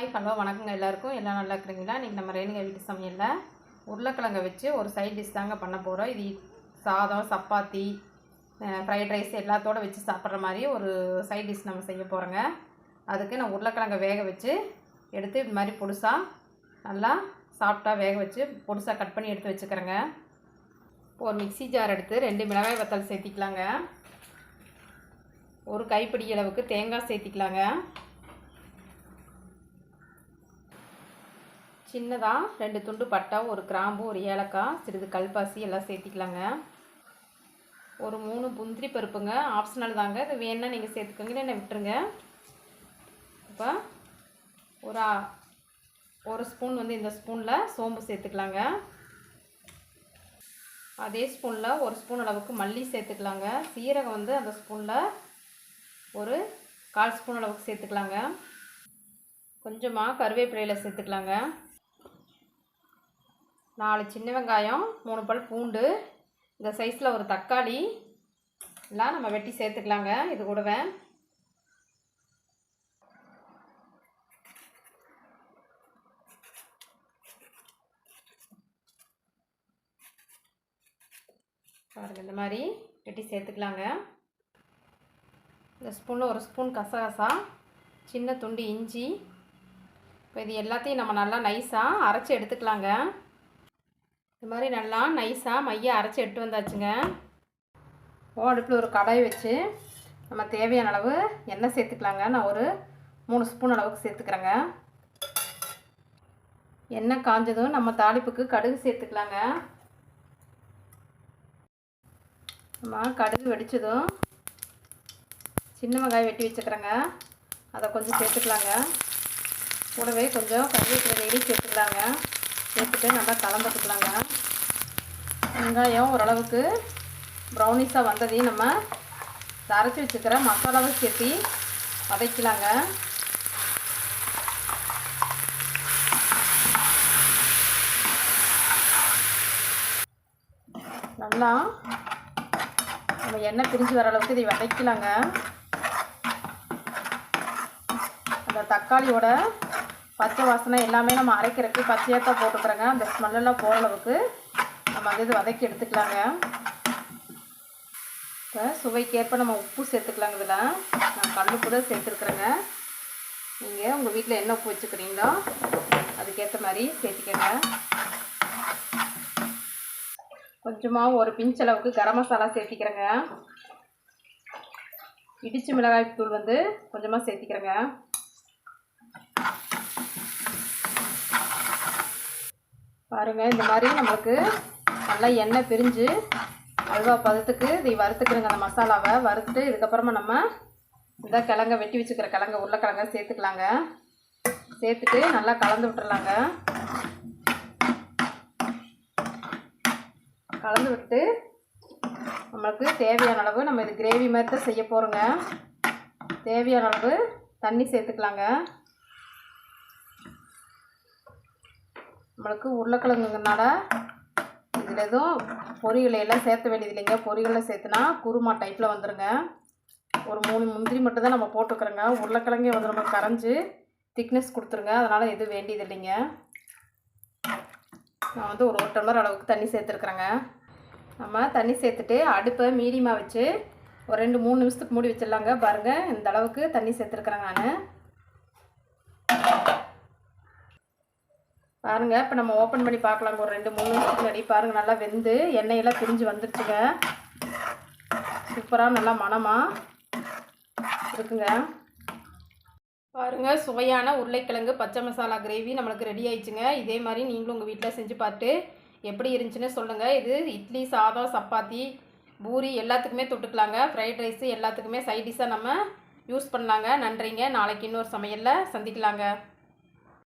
Hi hello வணக்கங்க எல்லாருக்கும். எல்லாம் நல்லா இருக்கிறீங்களா? இன்றைக்கி நம்ம ரேணுகா வீட்டு சமையலில் உருளைக்கிழங்கை வச்சு ஒரு சைட் டிஷ் தாங்க பண்ண போகிறோம் இது சாதம் சப்பாத்தி ஃப்ரைட் ரைஸ் எல்லாத்தோட வச்சு சாப்பிட்ற மாதிரி ஒரு சைட் டிஷ் நம்ம செய்ய போகிறோங்க அதுக்கு நான் உருளைக்கிழங்கை வேக வச்சு எடுத்து இது மாதிரி பொடுசாக நல்லா சாப்பிட்டா வேக வச்சு பொடுசாக கட் பண்ணி எடுத்து வச்சுக்கிறேங்க. ஒரு மிக்ஸி ஜார் எடுத்து ரெண்டு மிளகாய் வத்தல் சேர்த்திக்கலாங்க. ஒரு கைப்பிடி அளவுக்கு தேங்காய் சேர்த்திக்கலாங்க. சின்னதாக ரெண்டு துண்டு பட்டா ஒரு கிராம்பு ஒரு ஏலக்காய் சிறிது கல்பாசி எல்லாம் சேர்த்திக்கலாங்க. ஒரு மூணு முந்திரி பருப்புங்க ஆப்ஷனல் தாங்க. இது வேணா நீங்கள் சேர்த்துக்கோங்க இல்லைன்னா விட்டுருங்க. இப்போ ஒரு ஒரு ஸ்பூன் வந்து இந்த ஸ்பூனில் சோம்பு சேர்த்துக்கலாங்க. அதே ஸ்பூனில் ஒரு ஸ்பூன் அளவுக்கு மல்லி சேர்த்துக்கலாங்க. சீரகம் வந்து அந்த ஸ்பூனில் ஒரு கால் ஸ்பூன் அளவுக்கு சேர்த்துக்கலாங்க. கொஞ்சமாக கருவேப்பிலையில் சேர்த்துக்கலாங்க. நாலு சின்ன வெங்காயம் மூணு பல் பூண்டு இந்த சைஸில் ஒரு தக்காளி. எல்லாம் நம்ம வெட்டி சேர்த்துக்கலாங்க இது கூடவே. பாருங்கள் இந்த மாதிரி வெட்டி சேர்த்துக்கலாங்க. இந்த ஸ்பூனில் ஒரு ஸ்பூன் கசகசா சின்ன துண்டு இஞ்சி. இப்போ இது எல்லாத்தையும் நம்ம நல்லா நைஸாக அரைச்சி எடுத்துக்கலாங்க. இது மாதிரி நல்லா நைஸாக மையை அரைச்சி எடுத்து வந்தாச்சுங்க. அடுப்பில் ஒரு கடாய் வச்சு நம்ம தேவையான அளவு எண்ணெய் சேர்த்துக்கலாங்க. நான் ஒரு மூணு ஸ்பூன் அளவுக்கு சேர்த்துக்கிறேங்க. எண்ணெய் காஞ்சதும் நம்ம தாளிப்புக்கு கடுகு சேர்த்துக்கலாங்க. நம்ம கடுகு வெடித்ததும் சின்ன வெங்காயம் வெட்டி வச்சுக்கிறேங்க. அதை கொஞ்சம் சேர்த்துக்கலாங்க. கூடவே கொஞ்சம் கருவேப்பிலை நெய் சேர்த்துக்கலாங்க. சேர்த்துட்டு நல்லா கலந்துக்கலாங்க வெங்காயம் ஓரளவுக்கு ப்ரௌனிஸாக வந்ததையும் நம்ம தரைச்சி அரைச்சி வச்சுக்கிற மசாலாவை சேர்த்து வதக்கலாங்க. நல்லா நம்ம எண்ணெய் பிரிஞ்சு வர அளவுக்கு இதை வதக்கலாங்க. அந்த தக்காளியோட பச்சை வாசனை எல்லாமே நம்ம அரைக்கிறதுக்கு பச்சையாக தான் போட்டுக்கிறோங்க அந்த ஸ்மெல்லாம் போகிற அளவுக்கு நம்ம வந்து இது வதக்கி எடுத்துக்கலாங்க. இப்போ சுவைக்கேற்ப நம்ம உப்பு சேர்த்துக்கலாங்க இதில். நான் கல் கூட சேர்த்துருக்குறேங்க. நீங்கள் உங்கள் வீட்டில் என்ன உப்பு வச்சுக்கிறீங்களோ அதுக்கேற்ற மாதிரி சேர்த்துக்கங்க. கொஞ்சமாக ஒரு பிஞ்ச் அளவுக்கு கரம் மசாலா சேர்த்திக்கிறேங்க. இடிச்சு மிளகாய் தூள் வந்து கொஞ்சமாக சேர்த்திக்கிறேங்க. பாருங்க இந்த மாதிரி நம்மளுக்கு நல்லா எண்ணெய் பிரிஞ்சு அல்வா பதத்துக்கு இதை வறுத்துக்கிறோங்க அந்த மசாலாவை. வறுத்துட்டு இதுக்கப்புறமா நம்ம இந்த கிழங்க வெட்டி வச்சுக்கிற கிழங்க உருளைக்கிழங்க சேர்த்துக்கலாங்க. சேர்த்துட்டு நல்லா கலந்து விட்டுறலாங்க. கலந்து விட்டு நம்மளுக்கு தேவையான அளவு நம்ம இது கிரேவி மாதிரி தான் செய்ய போகிறோங்க தேவையான அளவு தண்ணி சேர்த்துக்கலாங்க. நம்மளுக்கு உருளைக்கிழங்குனால இதில் எதுவும் பொரியலையெல்லாம் சேர்த்த வேண்டியது இல்லைங்க. பொரியலை சேர்த்துனா குருமா டைப்பில் வந்துடுங்க ஒரு மூணு முந்திரி மட்டும் தான் நம்ம போட்டுக்கிறோங்க. உருளைக்கிழங்கே வந்து நம்ம கரைஞ்சி திக்னஸ் கொடுத்துருங்க. அதனால் எதுவும் வேண்டியது இல்லைங்க. நான் வந்து ஒரு ஒரு டம்ளர் அளவுக்கு தண்ணி சேர்த்துருக்குறேங்க. நம்ம தண்ணி சேர்த்துட்டு அடுப்பை மீடியமாக வச்சு ஒரு ரெண்டு மூணு நிமிஷத்துக்கு மூடி வச்சிடலாங்க. பாருங்கள் இந்த அளவுக்கு தண்ணி சேர்த்துருக்குறேன் நான். பாருங்கள் இப்போ நம்ம ஓப்பன் பண்ணி பார்க்கலாங்க. ஒரு ரெண்டு மூணு நிமிஷத்துக்கு முன்னாடி பாருங்கள் நல்லா வெந்து எண்ணெயெல்லாம் பிரிஞ்சு வந்துருச்சுங்க. சூப்பராக நல்லா மணமாக இருக்குங்க. பாருங்கள் சுவையான உருளைக்கிழங்கு பச்சை மசாலா கிரேவி நம்மளுக்கு ரெடி ஆயிடுச்சுங்க. இதே மாதிரி நீங்களும் உங்கள் வீட்டில் செஞ்சு பார்த்து எப்படி இருந்துச்சுன்னு சொல்லுங்கள் இது இட்லி சாதம் சப்பாத்தி பூரி எல்லாத்துக்குமே தொட்டுக்கலாங்க. ஃப்ரைட் ரைஸு எல்லாத்துக்குமே சைட் டிஷ்ஷாக நம்ம யூஸ் பண்ணலாங்க. நன்றிங்க. நாளைக்கு இன்னொரு சமையலில் சந்திக்கலாங்க.